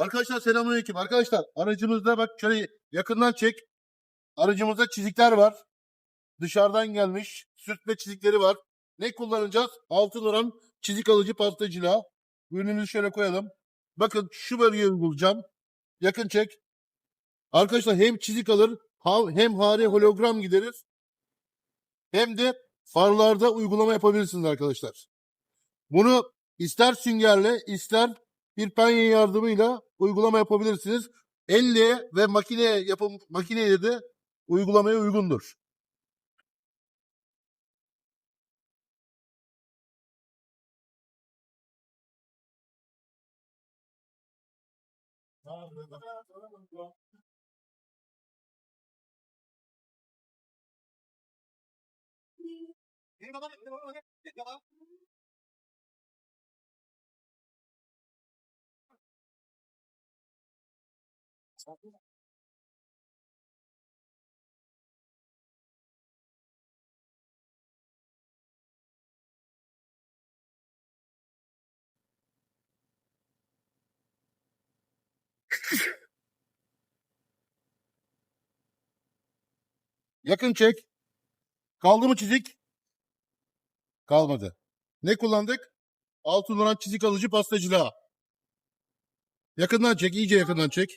Arkadaşlar selamünaleyküm. Arkadaşlar aracımızda bak şöyle yakından çek. Aracımızda çizikler var. Dışarıdan gelmiş sürtme çizikleri var. Ne kullanacağız? Altın oran çizik alıcı pastacılığa. Ürünümüzü şöyle koyalım. Bakın şu bölgeye uygulayacağım. Yakın çek. Arkadaşlar hem çizik alır hem hare hologram giderir. Hem de farlarda uygulama yapabilirsiniz arkadaşlar. Bunu ister süngerle ister bir penye yardımıyla uygulama yapabilirsiniz. Elle ve makineye yapım makineye de uygulamaya uygundur. Yakın çek. Kaldı mı çizik? Kalmadı. Ne kullandık? Altın oran çizik alıcı pastacılığa. Yakından çek, iyice yakından çek.